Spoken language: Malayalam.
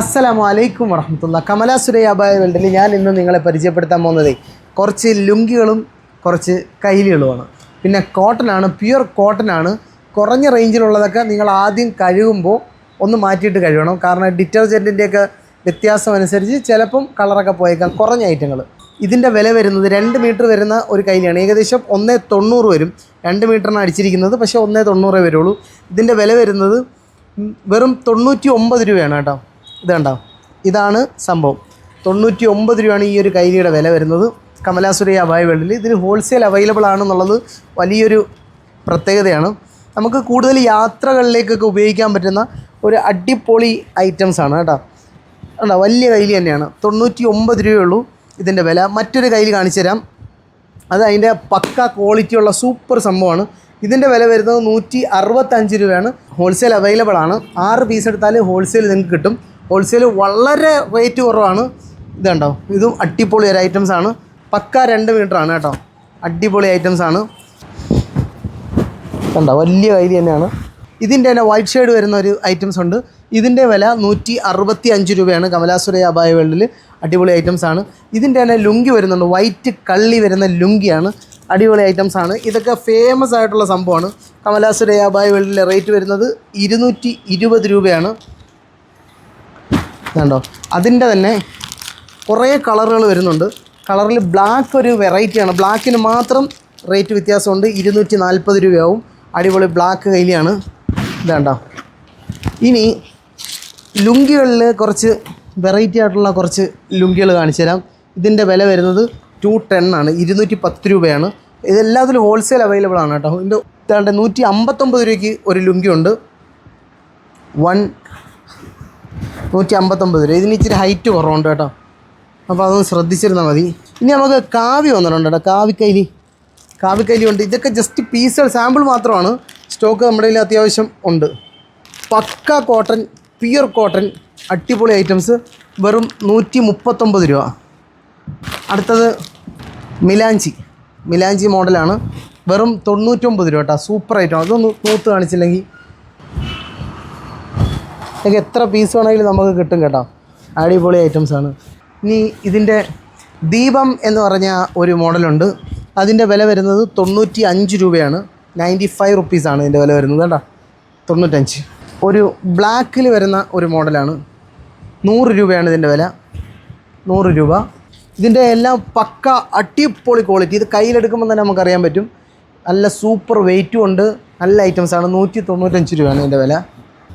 അസ്സലാമു അലൈക്കും വറഹമത്തുള്ള. കമല സുരയ്യ അബായ വേൾഡിൽ ഞാൻ ഇന്ന് നിങ്ങളെ പരിചയപ്പെടുത്താൻ പോകുന്നത് കുറച്ച് ലുങ്കികളും കുറച്ച് കൈലികളുമാണ്. പിന്നെ കോട്ടനാണ് പ്യുർ കോട്ടനാണ് കുറഞ്ഞ റേഞ്ചിലുള്ളതൊക്കെ നിങ്ങൾ ആദ്യം കഴുകുമ്പോൾ ഒന്ന് മാറ്റിയിട്ട് കഴുകണം. കാരണം ഡിറ്റർജന്റിന്റെയൊക്കെ വ്യത്യാസം അനുസരിച്ച് ചിലപ്പം കളറൊക്കെ പോയേക്കാം. കുറഞ്ഞ ഐറ്റങ്ങൾ ഇതിന്റെ വില വരുന്നത് രണ്ട് മീറ്റർ വരുന്ന ഒരു കൈലിയാണ്. ഏകദേശം ഒന്നേ തൊണ്ണൂറ് വരും. രണ്ട് മീറ്ററിന് അടിച്ചിരിക്കുന്നത് പക്ഷേ ഒന്നേ തൊണ്ണൂറേ വരുള്ളൂ. ഇതിന്റെ വില വരുന്നത് വെറും തൊണ്ണൂറ്റി ഒമ്പത് രൂപയാണ് കേട്ടോ. ഇത് കണ്ടോ ഇതാണ് സംഭവം. തൊണ്ണൂറ്റി ഒമ്പത് രൂപയാണ് ഈ ഒരു കൈലിയുടെ വില വരുന്നത്. കമലാസുരയ അഭായ വേൾഡിൽ ഇതിന് ഹോൾസെയിൽ അവൈലബിൾ ആണെന്നുള്ളത് വലിയൊരു പ്രത്യേകതയാണ്. നമുക്ക് കൂടുതൽ യാത്രകളിലേക്കൊക്കെ ഉപയോഗിക്കാൻ പറ്റുന്ന ഒരു അടിപൊളി ഐറ്റംസ് ആണ് കേട്ടോ. കണ്ടോ? വലിയ കൈലി തന്നെയാണ്. തൊണ്ണൂറ്റി ഒമ്പത് രൂപയുള്ളൂ ഇതിന്റെ വില. മറ്റൊരു കൈലി കാണിച്ചു തരാം. അത് അതിന്റെ പക്ക ക്വാളിറ്റിയുള്ള സൂപ്പർ സംഭവമാണ്. ഇതിന്റെ വില വരുന്നത് നൂറ്റി അറുപത്തഞ്ച് രൂപയാണ്. ഹോൾസെയിൽ അവൈലബിൾ ആണ്. ആറ് പീസ് എടുത്താൽ ഹോൾസെയിൽ നിങ്ങൾക്ക് കിട്ടും. ഹോൾസെയിൽ വളരെ റേറ്റ് കുറവാണ്. ഇത് കണ്ടോ? ഇതും അടിപൊളി ഒരു ഐറ്റംസ് ആണ്. പക്ക രണ്ട് മീറ്റർ ആണ് കേട്ടോ. അടിപൊളി ഐറ്റംസ് ആണ്. കണ്ടോ? വലിയ കൈലി തന്നെയാണ്. ഇതിന്റെ തന്നെ വൈറ്റ് ഷെയ്ഡ് വരുന്ന ഒരു ഐറ്റംസ് ഉണ്ട്. ഇതിന്റെ വില നൂറ്റി അറുപത്തി അഞ്ച് രൂപയാണ്. കമലാസുരയ അബായ വേൾഡിൽ അടിപൊളി ഐറ്റംസ് ആണ്. ഇതിന്റെ തന്നെ ലുങ്കി വരുന്നുണ്ട്. വൈറ്റ് കള്ളി വരുന്ന ലുങ്കിയാണ്. അടിപൊളി ഐറ്റംസ് ആണ്. ഇതൊക്കെ ഫേമസ് ആയിട്ടുള്ള സംഭവമാണ്. കമലാസുരയ അബായ വേൾഡിലെ റേറ്റ് വരുന്നത് ഇരുന്നൂറ്റി രൂപയാണ്. കണ്ടോ? അതിന്റെ തന്നെ കുറേ കളറുകൾ വരുന്നുണ്ട്. കളറിൽ ബ്ലാക്ക് ഒരു വെറൈറ്റിയാണ് ബ്ലാക്കിന് മാത്രം റേറ്റ് വ്യത്യാസമുണ്ട്. ഇരുന്നൂറ്റി നാൽപ്പത് രൂപയാവും. അടിപൊളി ബ്ലാക്ക് കയ്യിലാണ്. ഇതാണ്ടോ? ഇനി ലുങ്കികളിൽ കുറച്ച് വെറൈറ്റി ആയിട്ടുള്ള കുറച്ച് ലുങ്കികൾ കാണിച്ചു തരാം. ഇതിന്റെ വില വരുന്നത് ടു ടെൻ ആണ്. ഇരുന്നൂറ്റി പത്ത് രൂപയാണ് ഇതെല്ലാത്തിലും ഹോൾസെയിൽ അവൈലബിൾ ആണ് കേട്ടോ. ഇതിന്റെ ഇതാണ്ട് നൂറ്റി അമ്പത്തൊമ്പത് രൂപയ്ക്ക് ഒരു ലുങ്കി ഉണ്ട് വൺ നൂറ്റി അമ്പത്തൊമ്പത് രൂപ. ഇതിന് ഇച്ചിരി ഹൈറ്റ് കുറവുണ്ട് കേട്ടോ. അപ്പോൾ അതൊന്ന് ശ്രദ്ധിച്ചിരുന്നാൽ മതി. ഇനി നമുക്ക് കാവി വന്നിട്ടുണ്ട് കേട്ടോ. കാവിക്കൈലി കാവിക്കൈലി ഉണ്ട്. ഇതൊക്കെ ജസ്റ്റ് പീസുകൾ സാമ്പിൾ മാത്രമാണ്. സ്റ്റോക്ക് നമ്മുടെ കയ്യിൽ അത്യാവശ്യം ഉണ്ട്. പക്ക കോട്ടൺ പ്യുർ കോട്ടൺ അടിപൊളി ഐറ്റംസ് വെറും നൂറ്റി മുപ്പത്തൊമ്പത് രൂപ. അടുത്തത് മിലാഞ്ചി. മിലാഞ്ചി മോഡലാണ് വെറും തൊണ്ണൂറ്റൊമ്പത് രൂപ കേട്ടോ. സൂപ്പർ ഐറ്റം അതൊന്ന് നൂത്ത് കാണിച്ചില്ലെങ്കിൽ ഇതൊക്കെ എത്ര പീസ് വേണമെങ്കിലും നമുക്ക് കിട്ടും കേട്ടോ. അടിപൊളി ഐറ്റംസ് ആണ്. ഇനി ഇതിന്റെ ദീപം എന്ന് പറഞ്ഞ ഒരു മോഡലുണ്ട് അതിന്റെ വില വരുന്നത് തൊണ്ണൂറ്റി അഞ്ച് രൂപയാണ്. നയന്റി ഫൈവ് റുപ്പീസാണ് ഇതിന്റെ വില വരുന്നത് കേട്ടോ. തൊണ്ണൂറ്റഞ്ച് ഒരു ബ്ലാക്കിൽ വരുന്ന ഒരു മോഡലാണ് നൂറ് രൂപയാണ് ഇതിന്റെ വില. നൂറ് രൂപ. ഇതിന്റെ എല്ലാം പക്ക അടിപൊളി ക്വാളിറ്റി ഇത് കയ്യിലെടുക്കുമ്പോൾ തന്നെ നമുക്കറിയാൻ പറ്റും. നല്ല സൂപ്പർ വെയിറ്റും ഉണ്ട്. നല്ല ഐറ്റംസാണ് നൂറ്റി തൊണ്ണൂറ്റഞ്ച് രൂപയാണ് ഇതിന്റെ വില.